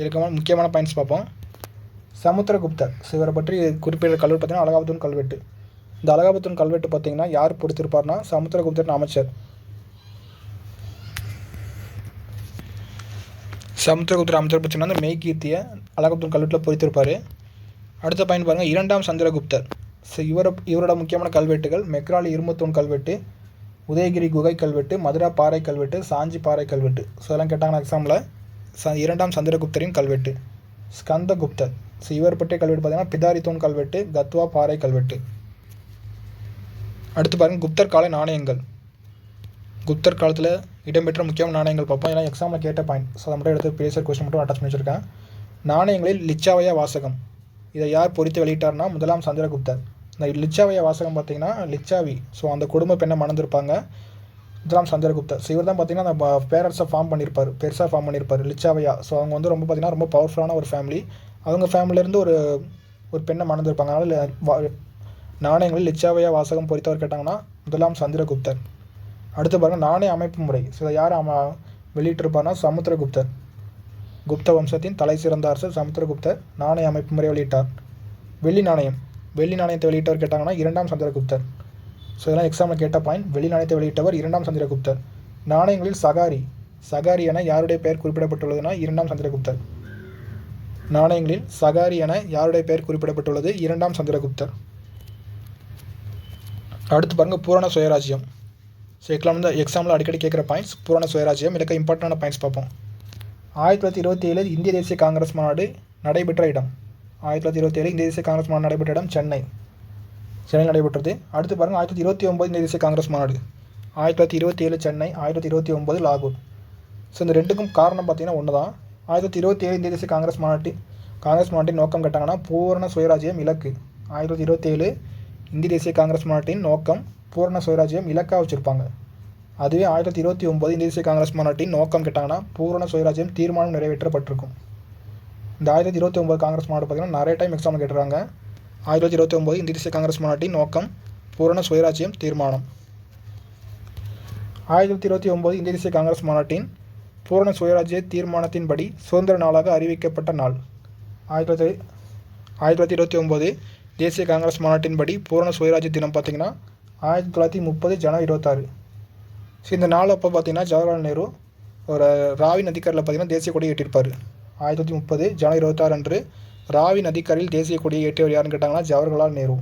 [SPEAKER 1] இதுக்கான முக்கியமான பாயிண்ட்ஸ் பார்ப்போம். சமுத்திரகுப்தர் ஸோ இவரை பற்றி குறிப்பிட்ட கல்வெட்டு பார்த்தீங்கன்னா அலகாபத்தூன் கல்வெட்டு. இந்த அலகாபத்தூன் கல்வெட்டு பார்த்தீங்கன்னா யார் பொறுத்திருப்பார்னா சமுத்திரகுப்தர் அமைச்சர் சமுத்திரகுப்தர் அமைச்சர் பார்த்தீங்கன்னா அந்த மெய்கீர்த்தியை அலகாபத்தூன் கல்வெட்டில் பொறுத்திருப்பார். அடுத்த பாயிண்ட் பாருங்கள் இரண்டாம் சந்திரகுப்தர். ஸோ இவர இவரோட முக்கியமான கல்வெட்டுகள் மெக்ராலி இரும்புத்தூண் கல்வெட்டு உதயகிரி குகை கல்வெட்டு மதுரா பாறை கல்வெட்டு சாஞ்சி பாறை கல்வெட்டு. ஸோ இதெல்லாம் கேட்டாங்கன்னா எக்ஸாமில் ச இரண்டாம் சந்திரகுப்தரின் கல்வெட்டு. ஸ்கந்தகுப்தர். ஸோ இவர் பற்றிய கல்வெட்டு பார்த்தீங்கன்னா பிதாரித்தோன் கல்வெட்டு கத்வா பாறை கல்வெட்டு. அடுத்து பாருங்கள் குப்தர் கால நாணயங்கள். குப்தர் காலத்தில் இடம்பெற்ற முக்கியமான நாணயங்கள் பார்ப்போம். ஏன்னா எக்ஸாமில் கேட்ட பாயிண்ட் ஸோ அதை மட்டும் எடுத்து பேசுகிற கொஸ்டின் மட்டும் அட்டாச் பண்ணி வச்சுருக்கேன். நாணயங்களில் லிச்சாவய வாசகம். இதை யார் பொறித்து வெளியிட்டார்னா முதலாம் சந்திரகுப்தர். இந்த லிச்சாவய வாசகம் பார்த்தீங்கன்னா லிச்சாவி. ஸோ அந்த குடும்ப பெண்ணை மணந்திருப்பாங்க. முதலாம் சந்திரகுப்தர். ஸோ இவர் தான் பார்த்தீங்கன்னா அந்த பேரண்ட்ஸை ஃபார்ம் பண்ணியிருப்பார் பெருசாக ஃபார்ம் பண்ணியிருப்பார் லிச்சாவையா. ஸோ அவங்க வந்து ரொம்ப பார்த்தீங்கன்னா ரொம்ப பவர்ஃபுல்லான ஒரு ஃபேமிலி அவங்க ஃபேமிலியிலேருந்து ஒரு ஒரு பெண்ணை மணந்திருப்பாங்க. அதனால் வா- நாணயங்களில் லிச்சாவையா வாசகம் பொறித்தவர் கேட்டாங்கன்னா முதலாம் சந்திரகுப்தர். அடுத்து பாருங்கள் நாணய அமைப்பு முறை. ஸோ இதை யார் அம வெளியிட்டிருப்பார்னா சமுத்திரகுப்தர். குப்த வம்சத்தின் தலை சிறந்த அரசர் சமுத்திரகுப்தர் நாணய அமைப்பு முறை வெளியிட்டார். வெள்ளி நாணயம். வெள்ளி நாணயத்தை வெளியிட்டவர் கேட்டாங்கன்னா இரண்டாம் சந்திரகுப்தர். ஸோ இதெல்லாம் எக்ஸாமில் கேட்ட பாயிண்ட் வெள்ளி நாணயத்தை வெளியிட்டவர் இரண்டாம் சந்திரகுப்தர். நாணயங்களில் சகாரி. சகாரி என யாருடைய பெயர் குறிப்பிடப்பட்டுள்ளதுன்னா இரண்டாம் சந்திரகுப்தர். நாணயங்களில் சகாரி என யாருடைய பெயர் குறிப்பிடப்பட்டுள்ளது? இரண்டாம் சந்திரகுப்தர். அடுத்து பாருங்க பூரண சுயராஜ்யம். ஸோ எக்ஸாம் வந்து எக்ஸாமில் அடிக்கடி கேட்குற பாயிண்ட்ஸ் பூரண சுயராஜ்யம் இதுக்கு இம்பார்ட்டண்டான பாயிண்ட்ஸ் பார்ப்போம். ஆயிரத்தி தொள்ளாயிரத்தி இருபத்தி ஏழு இந்திய தேசிய காங்கிரஸ் மாநாடு நடைபெற்ற இடம். ஆயிரத்தி தொள்ளாயிரத்தி இருபத்தி ஏழு இந்திய தேசிய காங்கிரஸ் மாநாடு நடைபெற்ற இடம் சென்னை. சென்னை நடைபெற்றது. அடுத்து பாருங்கள் ஆயிரத்தி தொள்ளாயிரத்தி இருபத்தி ஒம்பது இந்திய தேசிய காங்கிரஸ் மாநாடு. ஆயிரத்தி தொள்ளாயிரத்தி இருபத்தி ஏழு சென்னை ஆயிரத்தி தொள்ளாயிரத்தி இருபத்தி ஒம்பது லாகூர். ஸோ இந்த ரெண்டுக்கும் காரணம் பார்த்தீங்கன்னா ஒன்று தான் ஆயிரத்தி தொள்ளாயிரத்தி இருபத்தி ஏழு இந்திய தேசிய காங்கிரஸ் மாநாட்டின் காங்கிரஸ் மாநாட்டின் நோக்கம் கேட்டாங்கன்னா பூரண சுயராஜ்யம் இலக்கு. ஆயிரத்தி தொள்ளாயிரத்தி இருபத்தி ஏழு இந்திய தேசிய காங்கிரஸ் மாநாட்டின் நோக்கம் பூரண சுயராஜ்யம் இலக்காக வச்சுருப்பாங்க. அதுவே ஆயிரத்தி தொள்ளாயிரத்தி இருபத்தி ஒம்பது இந்திய தேசிய காங்கிரஸ் மாநாட்டின் நோக்கம் கேட்டாங்கன்னா பூரண சுயராஜ்யம் தீர்மானம் நிறைவேற்றப்பட்டிருக்கும். இந்த ஆயிரத்தி தொள்ளாயிரத்தி இருபத்தி ஒம்பது காங்கிரஸ் மாநாடு பார்த்தீங்கன்னா நிறைய டைம் எக்ஸாம் கேட்டுருக்காங்க. ஆயிரத்தி தொள்ளாயிரத்தி இருபத்தி ஒம்பது இந்திய தேசிய காங்கிரஸ் மாநாட்டின் நோக்கம் பூரண சுயராஜ்யம் தீர்மானம். ஆயிரத்தி தொள்ளாயிரத்தி இருபத்தி ஒம்பது இந்திய தேசிய காங்கிரஸ் மாநாட்டின் பூரண சுயராஜ்ய தீர்மானத்தின்படி சுதந்திர நாளாக அறிவிக்கப்பட்ட நாள். ஆயிரத்தி தொள்ளாயிரத்தி ஆயிரத்தி தொள்ளாயிரத்தி இருபத்தி ஒம்பது தேசிய காங்கிரஸ் மாநாட்டின்படி பூரண சுயராஜ்ய தினம் பார்த்தீங்கன்னா ஆயிரத்தி தொள்ளாயிரத்தி முப்பது ஜனவரி இருபத்தாறு. ஸோ இந்த நாள் அப்போ பார்த்தீங்கன்னா ஜவஹர்லால் நேரு ஒரு ராவி நதிக்கரில் பார்த்தீங்கன்னா தேசிய கொடி கட்டியிருப்பார் ஆயிரத்தி தொள்ளாயிரத்தி முப்பது ஜனவரி இருபத்தாறு அன்று ராவி நதிக்கரையில் தேசிய கொடியை ஏற்றியவர் யாருன்னு கேட்டாங்கன்னா ஜவஹர்லால் நேரு.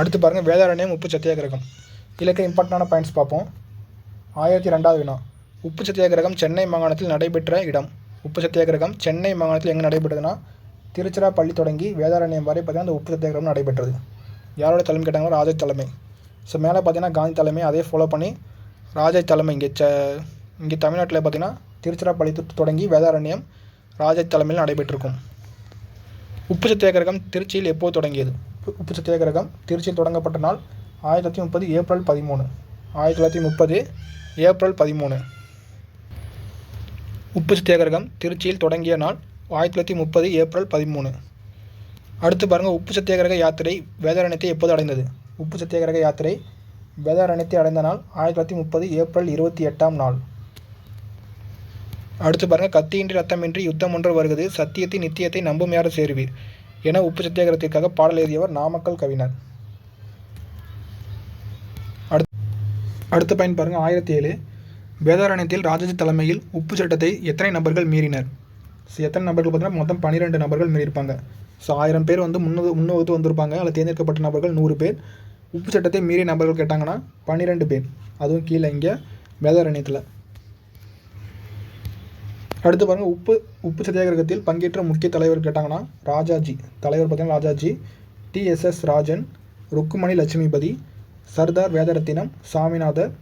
[SPEAKER 1] அடுத்து பாருங்கள் வேதாரண்யம் உப்பு சத்தியாகிரகம். இலக்க இம்பார்ட்டண்டான பாயிண்ட்ஸ் பார்ப்போம். ஆயிரத்தி ரெண்டாவது வினா. உப்பு சத்தியாகிரகம் சென்னை மாகாணத்தில் நடைபெற்ற இடம். உப்பு சத்தியாகிரகம் சென்னை மாகாணத்தில் எங்கே நடைபெற்றதுன்னா திருச்சிராப்பள்ளி தொடங்கி வேதாரண்யம் வரை பார்த்தீங்கன்னா அந்த உப்பு சத்தியாகிரகம் நடைபெற்றது. யாரோட தலைமை கேட்டாங்கன்னா ராஜை தலைமை. ஸோ மேலே பார்த்தீங்கன்னா காந்தி தலைமை அதே ஃபாலோ பண்ணி ராஜ தலைமை இங்கே ச இங்கே தமிழ்நாட்டில் பார்த்திங்கன்னா திருச்சிராப்பள்ளி தொடங்கி வேதாரண்யம் ராஜா தலைமையில் நடைபெற்றிருக்கும். உப்பு சத்தியாகிரகம் திருச்சியில் எப்போது தொடங்கியது? உப்பு சத்தியாகிரகம் திருச்சியில் தொடங்கப்பட்ட நாள் ஆயிரத்தி தொள்ளாயிரத்தி முப்பது ஏப்ரல் பதிமூணு. ஆயிரத்தி தொள்ளாயிரத்தி முப்பது ஏப்ரல் பதிமூணு. உப்பு சத்தியாகிரகம் திருச்சியில் தொடங்கிய நாள் ஆயிரத்தி தொள்ளாயிரத்தி முப்பது ஏப்ரல் பதிமூணு. அடுத்து பாருங்கள் உப்பு சத்தியாகிரக யாத்திரை வேதாரண்யத்தை எப்போது அடைந்தது? உப்பு சத்தியாகிரக யாத்திரை வேதாரண்யத்தை அடைந்த நாள் ஆயிரத்தி தொள்ளாயிரத்தி முப்பது ஏப்ரல் இருபத்தி எட்டாம் நாள். அடுத்து பாருங்கள் கத்தியின்றி ரத்தமின்றி யுத்தம் ஒன்று வருகிறது சத்தியத்தை நித்தியத்தை நம்பும் யார சேருவீர் என உப்பு சத்தியாகிரகத்திற்காக பாடல் எழுதியவர் நாமக்கல் கவிஞர். அடுத்து அடுத்த பயன் பாருங்கள் ஆயிரத்தி ஏழு வேதாரண்யத்தில் ராஜாஜி தலைமையில் உப்பு சட்டத்தை எத்தனை நபர்கள் மீறினர்? ஸோ எத்தனை நபர்கள் பார்த்தீங்கன்னா மொத்தம் பன்னிரெண்டு நபர்கள் மீறியிருப்பாங்க. ஸோ ஆயிரம் பேர் வந்து முன்னு முன்னோகத்து வந்திருப்பாங்க. அதில் தேர்ந்தெடுக்கப்பட்ட நபர்கள் நூறு பேர். உப்பு சட்டத்தை மீறிய நபர்கள் கேட்டாங்கன்னா பன்னிரெண்டு பேர். அதுவும் கீழே இங்கே வேதாரண்யத்தில். அடுத்து பாருங்கள் உப்பு உப்பு சத்தியாகிரகத்தில் பங்கேற்ற முக்கிய தலைவர் கேட்டாங்கன்னா ராஜாஜி. தலைவர் பார்த்தீங்கன்னா ராஜாஜி டிஎஸ்எஸ் ராஜன் ருக்குமணி லட்சுமிபதி சர்தார் வேதரத்தினம் சாமிநாதர்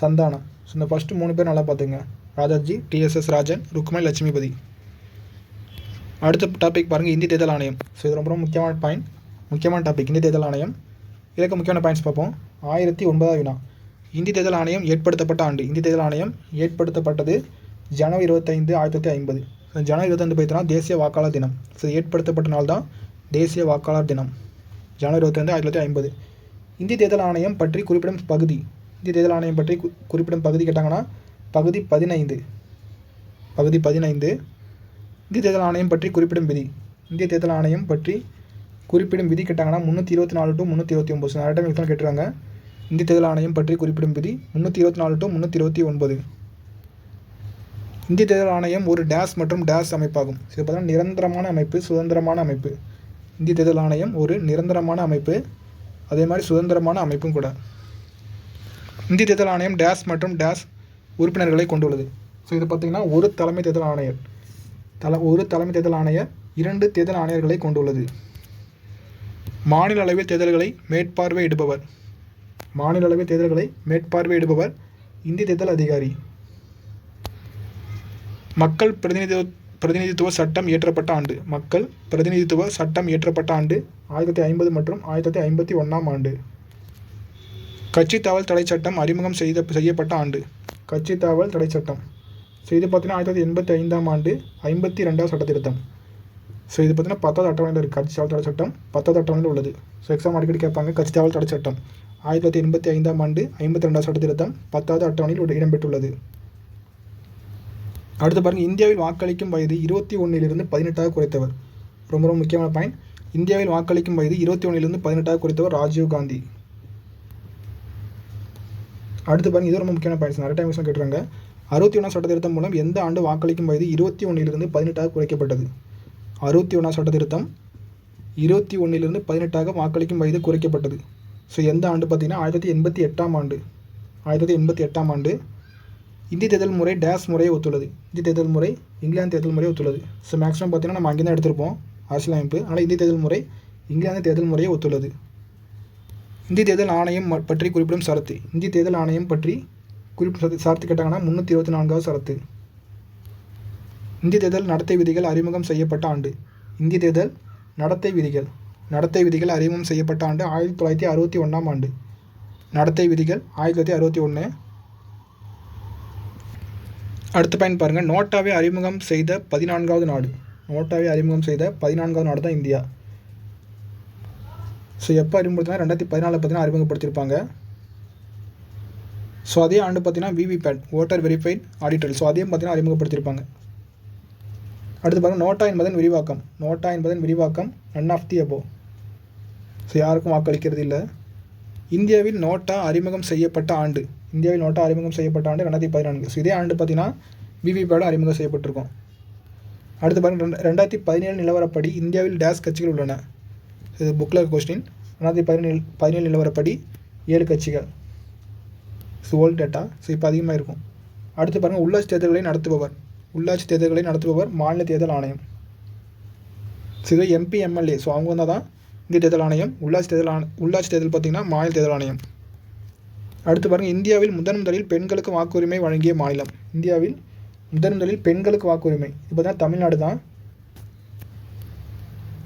[SPEAKER 1] சந்தானம். ஸோ இந்த ஃபஸ்ட்டு மூணு பேர் நல்லா பார்த்துங்க. ராஜாஜி டிஎஸ்எஸ் ராஜன் ருக்குமணி லட்சுமிபதி. அடுத்த டாபிக் பாருங்கள் இந்திய தேர்தல் ஆணையம். ஸோ இது ரொம்ப ரொம்ப முக்கியமான பாயிண்ட் முக்கியமான டாபிக் இந்திய தேர்தல் ஆணையம். இதற்கு முக்கியமான பாயிண்ட்ஸ் பார்ப்போம். ஆயிரத்தி ஒன்பதாவது வினா. இந்திய தேர்தல் ஆணையம் ஏற்படுத்தப்பட்ட ஆண்டு. இந்திய தேர்தல் ஆணையம் ஏற்படுத்தப்பட்டது ஜனவரி இருபத்தைந்து ஆயிரத்தி தொள்ளாயிரத்தி ஐம்பது. ஸோ ஜனவரி இருபத்தைந்து பார்த்தீங்கன்னா தேசிய வாக்காளர் தினம். ஸோ ஏற்படுத்தப்பட்ட நாள் தான் தேசிய வாக்காளர் தினம். ஜனவரி இருபத்தைந்து ஆயிரத்தி தொள்ளாயிரத்தி ஐம்பது. இந்திய தேர்தல் ஆணையம் பற்றி குறிப்பிடும் பகுதி. இந்திய தேர்தல் ஆணையம் பற்றி கு- குறிப்பிடும் பகுதி கேட்டாங்கன்னா பகுதி பதினைந்து. பகுதி பதினைந்து. இந்திய தேர்தல் ஆணையம் பற்றி குறிப்பிடும் விதி. இந்திய தேர்தல் ஆணையம் பற்றி குறிப்பிடும் விதி கேட்டாங்கன்னா முந்நூற்றி இருபத்தி நாலு டு முந்நூற்றி இருபத்தி ஒம்பது நிறைய டைம் கேட்டுருவாங்க இந்திய தேர்தல் ஆணையம் பற்றி குறிப்பிடும் விதி முந்நூற்றி இருபத்தி நாலு டு முந்நூற்றி இருபத்தி ஒன்பது. இந்திய தேர்தல் ஆணையம் ஒரு டேஸ் மற்றும் டேஸ் அமைப்பாகும். இது பார்த்தீங்கன்னா நிரந்தரமான அமைப்பு சுதந்திரமான அமைப்பு. இந்திய தேர்தல் ஆணையம் ஒரு நிரந்தரமான அமைப்பு. அதே மாதிரி சுதந்திரமான அமைப்பும் கூட. இந்திய தேர்தல் ஆணையம் டேஸ் மற்றும் டேஸ் உறுப்பினர்களை கொண்டுள்ளது. ஸோ இது பார்த்தீங்கன்னா ஒரு தலைமை தேர்தல் ஆணையர். தல ஒரு தலைமை தேர்தல் ஆணையர் இரண்டு தேர்தல் ஆணையர்களை கொண்டுள்ளது. மாநில அளவில் தேர்தல்களை மேற்பார்வையிடுபவர் மாநில அளவில் தேர்தல்களை மேற்பார்வையிடுபவர் இந்திய தேர்தல் அதிகாரி. மக்கள் பிரதிநிதித்துவ பிரதிநிதித்துவ சட்டம் இயற்றப்பட்ட ஆண்டு. மக்கள் பிரதிநிதித்துவ சட்டம் இயற்றப்பட்ட ஆண்டு ஆயிரத்தி ஐம்பது மற்றும் ஆயிரத்தி ஐம்பத்தி ஒன்றாம் ஆண்டு. கட்சி தாவல் தடை சட்டம் அறிமுகம் செய்த செய்யப்பட்ட ஆண்டு. கட்சி தாவல் தடை சட்டம். ஸோ இது பார்த்தீங்கன்னா ஆயிரத்தி தொள்ளாயிரத்தி எண்பத்தி ஐந்தாம் ஆண்டு ஐம்பத்தி ரெண்டாவது சட்ட திருத்தம் ஸோ இது பார்த்தீங்கன்னா பத்தாவது அட்டவணையில் இருக்குது கட்சி தாவல் தடை சட்டம் பத்தாவது அட்டவணையில் உள்ளது. ஸோ எக்ஸாம் அடிக்கடி கேட்பாங்க கட்சி தாவல் தடை சட்டம். ஆயிரத்தி தொள்ளாயிரத்தி எண்பத்தி ஐந்தாம் ஆண்டு ஐம்பத்தி ரெண்டாவது சட்ட திருத்தம் பத்தாவது அட்டவணையில் உள்ள- இடம்பெற்றுள்ளது அடுத்து பாருங்கள் இந்தியாவில் வாக்களிக்கும் வயது இருபத்தி ஒன்றிலிருந்து பதினெட்டாக குறைத்தவர். ரொம்ப ரொம்ப முக்கியமான பாயிண்ட் இந்தியாவில் வாக்களிக்கும் வயது இருபத்தி ஒன்றிலிருந்து பதினெட்டாக குறைத்தவர் ராஜீவ் காந்தி. அடுத்து பாருங்க இது ரொம்ப முக்கியமான பாயிண்ட்ஸ் நிறைய டைம் கேட்டுருங்க அறுபத்தி ஒன்றாம் சட்ட திருத்தம் மூலம் எந்த ஆண்டு வாக்களிக்கும் வயது இருபத்தி ஒன்றிலிருந்து பதினெட்டாக குறைக்கப்பட்டது? அறுபத்தி ஒன்றாம் சட்ட திருத்தம் இருபத்தி ஒன்றிலிருந்து பதினெட்டாக வாக்களிக்கும் வயது குறைக்கப்பட்டது. ஸோ எந்த ஆண்டு பார்த்தீங்கன்னா ஆயிரத்தி தொள்ளாயிரத்தி எண்பத்தி எட்டாம் ஆண்டு. ஆயிரத்தி தொள்ளாயிரத்தி எண்பத்தி எட்டாம் ஆண்டு இந்திய தேர்தல் முறை டேஸ் முறையை ஒத்துள்ளது. இந்திய தேர்தல் முறை இங்கிலாந்து தேர்தல் முறையை ஒத்துள்ளது. ஸோ மேக்ஸிமம் பார்த்தீங்கன்னா நம்ம அங்கே தான் எடுத்திருப்போம் அரசியலமைப்பு ஆனால் இந்திய தேர்தல் முறை இங்கிலாந்து தேர்தல் முறையை ஒத்துள்ளது. இந்திய தேர்தல் ஆணையம் பற்றி குறிப்பிடும் சரத்து. இந்திய தேர்தல் ஆணையம் பற்றி குறிப்பிடும் சரத்து. சரத்து கேட்டாங்கன்னா முந்நூற்றி இருபத்தி நான்காவது சரத்து. இந்திய தேர்தல் நடத்தை விதிகள் அறிமுகம் செய்யப்பட்ட ஆண்டு. இந்திய தேர்தல் நடத்தை விதிகள். நடத்தை விதிகள் அறிமுகம் செய்யப்பட்ட ஆண்டு ஆயிரத்தி தொள்ளாயிரத்தி அறுபத்தி ஒன்றாம் ஆண்டு. நடத்தை விதிகள் ஆயிரத்தி தொள்ளாயிரத்தி அறுபத்தி ஒன்று அடுத்த பாயிண்ட் பாருங்கள் நோட்டாவை அறிமுகம் செய்த பதினான்காவது நாடு. நோட்டாவை அறிமுகம் செய்த பதினான்காவது நாடு தான் இந்தியா. ஸோ எப்போ அறிமுகப்படுத்தினா? ரெண்டாயிரத்தி பதினாலில் பார்த்தீங்கன்னா அறிமுகப்படுத்தியிருப்பாங்க ஸோ அதே ஆண்டு பார்த்தீங்கன்னா VVPAT voter verified auditor so அதையும் பார்த்தீங்கன்னா அறிமுகப்படுத்தியிருப்பாங்க அடுத்து பாருங்கள் நோட்டா என்பதன் விரிவாக்கம். நோட்டா என்பதன் விரிவாக்கம் none of the above யாருக்கும் வாக்களிக்கிறது இல்லை. இந்தியாவில் நோட்டா அறிமுகம் செய்யப்பட்ட ஆண்டு. இந்தியாவில் நோட்டா அறிமுகம் செய்யப்பட்ட ஆண்டு ரெண்டாயிரத்தி பதினான்கு. ஸோ இதே ஆண்டு பார்த்தீங்கன்னா விவிபேடும் அறிமுகம் செய்யப்பட்டிருக்கும். அடுத்து பாருங்க ரெண்டு ரெண்டாயிரத்தி பதினேழு நிலவரப்படி இந்தியாவில் டேஸ் கட்சிகள் உள்ளன. இது புக்கில் கொஸ்டின் ரெண்டாயிரத்தி பதினேழு பதினேழு நிலவரப்படி ஏழு கட்சிகள். ஸோ ஓல்ட் டேட்டா ஸோ இப்போ அதிகமாக இருக்கும். அடுத்து பாருங்கள் உள்ளாட்சி தேர்தல்களை நடத்துபவர். உள்ளாட்சி தேர்தல்களை நடத்துபவர் மாநில தேர்தல் ஆணையம். ஸோ இது எம்பி எம்எல்ஏ ஸோ அவங்க வந்தால் தான் இந்திய தேர்தல் ஆணையம் உள்ளாட்சி தேர்தல் ஆணை உள்ளாட்சி தேர்தல் பார்த்திங்கன்னா மாநில தேர்தல் ஆணையம். அடுத்து பாருங்கள் இந்தியாவில் முதன் முதலில் பெண்களுக்கு வாக்குரிமை வழங்கிய மாநிலம். இந்தியாவில் முதன் முதலில் பெண்களுக்கு வாக்குரிமை. இப்போ தான் தமிழ்நாடு தான்.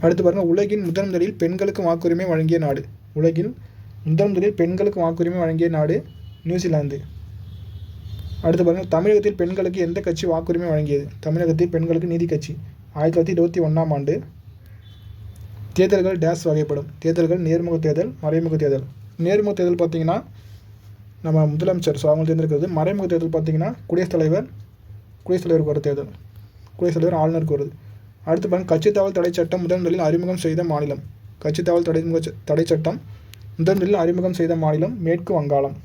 [SPEAKER 1] அடுத்து பாருங்கள் உலகின் முதன் முதலில் பெண்களுக்கு வாக்குரிமை வழங்கிய நாடு. உலகில் முதன் முதலில் பெண்களுக்கு வாக்குரிமை வழங்கிய நாடு நியூசிலாந்து. அடுத்து பாருங்கள் தமிழகத்தில் பெண்களுக்கு எந்த கட்சி வாக்குரிமை வழங்கியது? தமிழகத்தில் பெண்களுக்கு நீதி கட்சி. ஆயிரத்தி தொள்ளாயிரத்தி இருபத்தி ஒன்றாம் ஆண்டு தேர்தல்கள் டேஸ் வகைப்படும். தேர்தல்கள் நேர்முக தேர்தல் மறைமுக தேர்தல். நேர்முக தேர்தல் பார்த்தீங்கன்னா நம்ம முதலமைச்சர் ஸோ அவங்க தேர்ந்தெடுக்கிறது மறைமுக தேர்தல் பார்த்தீங்கன்னா குடியரசுத் தலைவர் குடியரசுத் தலைவருக்கு வர தேர்தல். குடியரசுத் தலைவர் ஆளுநருக்கு வருது. அடுத்து பாருங்கள் கட்சி தாவல் தடை சட்டம் முதன் முதலில் அறிமுகம் செய்த மாநிலம். கட்சி தகவல் தடை தடை சட்டம் முதன் முதலில் அறிமுகம் செய்த மாநிலம் மேற்கு வங்காளம்.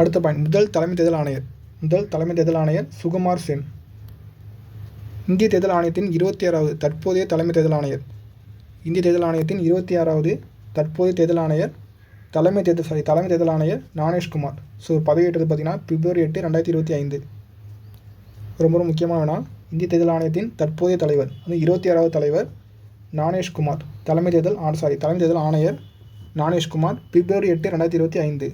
[SPEAKER 1] அடுத்த பாயிண்ட் முதல் தலைமை தேர்தல் ஆணையர். முதல் தலைமை தேர்தல் ஆணையர் சுகுமார் சென். இந்திய தேர்தல் ஆணையத்தின் இருபத்தி ஆறாவது தற்போதைய தலைமை தேர்தல் ஆணையர். இந்திய தேர்தல் ஆணையத்தின் இருபத்தி ஆறாவது தற்போதைய தேர்தல் ஆணையர் தலைமை தேர்தல் சாரி தலைமை தேர்தல் ஆணையர் ஞானேஷ்குமார் ஸோ பதவியேற்றது பார்த்தீங்கன்னா பிப்ரவரி எட்டு ரெண்டாயிரத்தி இருபத்தி ஐந்து. ரொம்ப ரொம்ப முக்கியமான வினா இந்திய தேர்தல் ஆணையத்தின் தற்போதைய தலைவர் அது இருபத்தி ஆறாவது தலைவர் ஞானேஷ்குமார் தலைமை தேர்தல் ஆ சாரி தலைமை தேர்தல் ஆணையர் ஞானேஷ்குமார் பிப்ரவரி எட்டு ரெண்டாயிரத்தி இருபத்தி ஐந்து.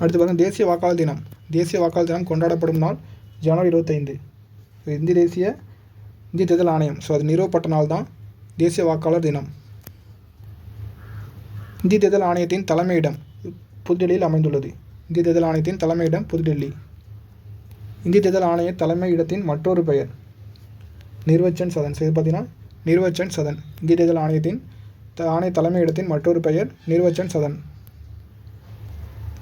[SPEAKER 1] அடுத்து பார்த்தீங்கன்னா தேசிய வாக்காளர் தினம். தேசிய வாக்காளர் தினம் கொண்டாடப்படும் நாள் ஜனவரி இருபத்தைந்து இந்திய தேசிய இந்திய தேர்தல் ஆணையம். ஸோ அது நிறுவப்பட்ட நாள் தான் தேசிய வாக்காளர் தினம். இந்திய தேர்தல் ஆணையத்தின் தலைமையிடம் புதுடெல்லியில் அமைந்துள்ளது. இந்திய தேர்தல் ஆணையத்தின் தலைமையிடம் புதுடெல்லி. இந்திய தேர்தல் ஆணைய தலைமையிடத்தின் மற்றொரு பெயர் நிர்வச்சன் சதன். ஸோ இது பார்த்தீங்கன்னா நிர்வச்சன் சதன். இந்திய தேர்தல் ஆணையத்தின் த- ஆணைய தலைமையிடத்தின் மற்றொரு பெயர் நிர்வச்சன் சதன்.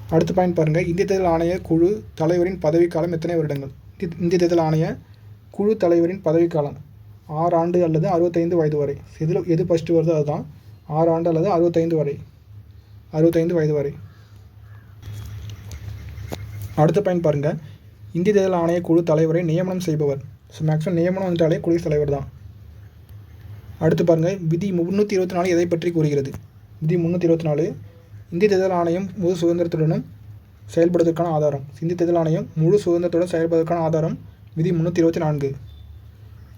[SPEAKER 1] அடுத்த பாயிண்ட் பாருங்கள் இந்திய தேர்தல் ஆணைய குழு தலைவரின் பதவிக்காலம் எத்தனை வருடங்கள்? இந்திய- தேர்தல் ஆணைய குழு தலைவரின் பதவிக்காலம் ஆறு ஆண்டு அல்லது அறுபத்தைந்து வயது வரை. இதில் எது ஃபஸ்ட்டு வருதோ அதுதான். ஆறு ஆண்டு அல்லது அறுபத்தைந்து வரை. அறுபத்தைந்து வயது வரை. அடுத்த பயன் பாருங்கள் இந்திய தேர்தல் ஆணைய குழு தலைவரை நியமனம் செய்பவர். ஸோ மேக்ஸிமம் நியமனம் வந்துட்டாலே குடியரசுத் தலைவர் தான். அடுத்து பாருங்கள் விதி முந்நூற்றி இருபத்தி நாலு எதை பற்றி கூறுகிறது? விதி முந்நூற்றி இருபத்தி நாலு இந்திய தேர்தல் ஆணையம் முழு சுதந்திரத்துடனும் செயல்படுவதற்கான ஆதாரம். இந்திய தேர்தல் ஆணையம் முழு சுதந்திரத்துடன் செயல்படுவதற்கான ஆதாரம் விதி முந்நூற்றி இருபத்தி நான்கு.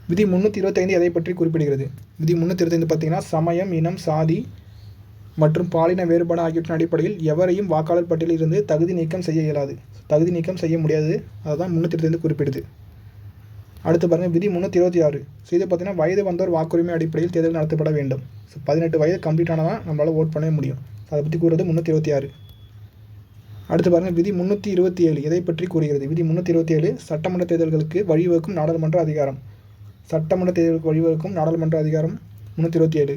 [SPEAKER 1] விதி முந்நூற்றி இருபத்தைந்து எதை பற்றி குறிப்பிடுகிறது? விதி முந்நூற்றி இருபத்தைந்து பார்த்தீங்கன்னா சமயம் இனம் சாதி மற்றும் பாலின வேறுபாடு ஆகியவற்றின் அடிப்படையில் எவரையும் வாக்காளர் பட்டியலில் இருந்து தகுதி நீக்கம் செய்ய இயலாது. தகுதி நீக்கம் செய்ய முடியாது. அதுதான் முந்நூற்றி இருபத்தைந்து குறிப்பிடுது அடுத்து பாருங்கள் விதி முந்நூற்றி இருபத்தி ஆறு. ஸோ இது பார்த்தீங்கன்னா வயது வந்தோர் வாக்குரிமை அடிப்படையில் தேர்தல் நடத்தப்பட வேண்டும். ஸோ பதினெட்டு வயது கம்ப்ளீட் ஆனால் நம்மளால் ஓட் பண்ணவே முடியும். அதை பற்றி கூறுறது முந்நூற்றி இருபத்தி ஆறு. அடுத்து பாருங்கள் விதி முந்நூற்றி இருபத்தி ஏழு. எதை பற்றி கூறுகிறது. விதி முந்நூற்றி இருபத்தி ஏழு சட்டமன்ற தேர்தல்களுக்கு வழிவகுக்கும் நாடாளுமன்ற அதிகாரம். சட்டமன்ற தேர்தலுக்கு வழிவகுக்கும் நாடாளுமன்ற அதிகாரம் முந்நூற்றி இருபத்தி ஏழு.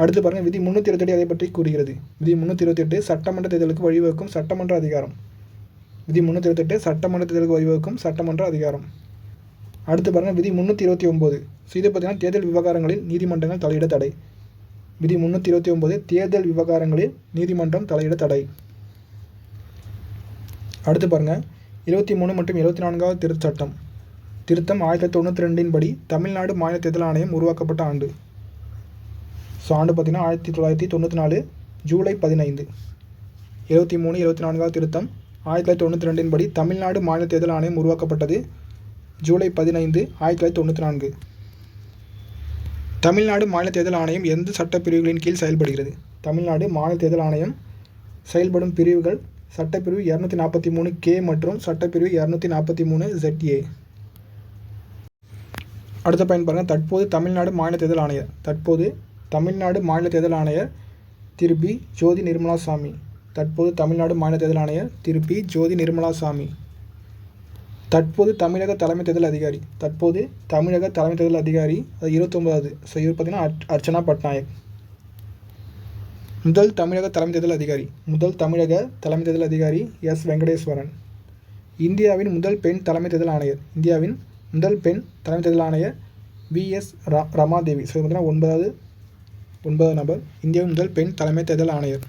[SPEAKER 1] அடுத்து பாருங்கள் விதி முந்நூற்றி இருபத்தெட்டு அதை பற்றி கூறுகிறது. விதி முந்நூற்றி இருபத்தெட்டு சட்டமன்ற தேர்தலுக்கு வழிவகுக்கும் சட்டமன்ற அதிகாரம். விதி முந்நூற்றி இருபத்தெட்டு சட்டமன்ற தேர்தலுக்கு வழிவகுக்கும் சட்டமன்ற அதிகாரம். அடுத்து பாருங்கள் விதி முந்நூற்றி இருபத்தி ஒம்பது ஸோ இது பார்த்தீங்கன்னா தேர்தல் விவகாரங்களில் நீதிமன்றங்கள் தலையிட தடை. விதி முந்நூற்றி இருபத்தி ஒம்பது தேர்தல் விவகாரங்களில் நீதிமன்றம் தலையிட தடை. அடுத்து பாருங்கள் இருபத்தி மூணு மற்றும் இருபத்தி நான்காவது திருச்சட்டம் திருத்தம் ஆயிரத்தி தொண்ணூற்றி ரெண்டின் படி தமிழ்நாடு மாநில தேர்தல் ஆணையம் உருவாக்கப்பட்ட ஆண்டு. ஸோ ஆண்டு பார்த்திங்கன்னா ஆயிரத்தி தொள்ளாயிரத்தி தொண்ணூற்றி நாலு ஜூலை பதினைந்து. இருபத்தி மூணு இருபத்தி நான்காவது திருத்தம் ஆயிரத்தி தொள்ளாயிரத்தி தொண்ணூற்றி ரெண்டின் படி தமிழ்நாடு மாநில தேர்தல் ஆணையம் உருவாக்கப்பட்டது ஜூலை பதினைந்து ஆயிரத்தி தொள்ளாயிரத்தி தொண்ணூற்றி நான்கு. தமிழ்நாடு மாநில தேர்தல் ஆணையம் எந்த சட்டப்பிரிவுகளின் கீழ் செயல்படுகிறது? தமிழ்நாடு மாநில தேர்தல் ஆணையம் செயல்படும் பிரிவுகள் சட்டப்பிரிவு இரநூத்தி நாற்பத்தி மூணு கே மற்றும் சட்டப்பிரிவு இரநூத்தி நாற்பத்தி மூணு ஜெட்ஏ அடுத்த பயன் பாருங்கள் தற்போது தமிழ்நாடு மாநில தேர்தல் ஆணையர். தற்போது தமிழ்நாடு மாநில தேர்தல் ஆணையர் திரு பி. ஜோதி நிர்மலா சாமி. தற்போது தமிழ்நாடு மாநில தேர்தல் ஆணையர் திரு பி. ஜோதி நிர்மலா சாமி. தற்போது தமிழக தலைமை தேர்தல் அதிகாரி. தற்போது தமிழக தலைமை தேர்தல் அதிகாரி அது இருபத்தொம்பதாவது ஸோ இவர் பார்த்தீங்கன்னா அர்ச்சனா பட்நாயக். முதல் தமிழக தலைமை தேர்தல் அதிகாரி. முதல் தமிழக தலைமை தேர்தல் அதிகாரி எஸ். வெங்கடேஸ்வரன். இந்தியாவின் முதல் பெண் தலைமை தேர்தல் ஆணையர். இந்தியாவின் முதல் பெண் தலைமை தேர்தல் ஆணையர் வி. எஸ். ரமாதேவி. ஸோ பார்த்தீங்கன்னா ஒன்பதாவது ஒன்பது நபர் இந்தியா முதல் பெண் தலைமை தேர்தல் ஆணையர்.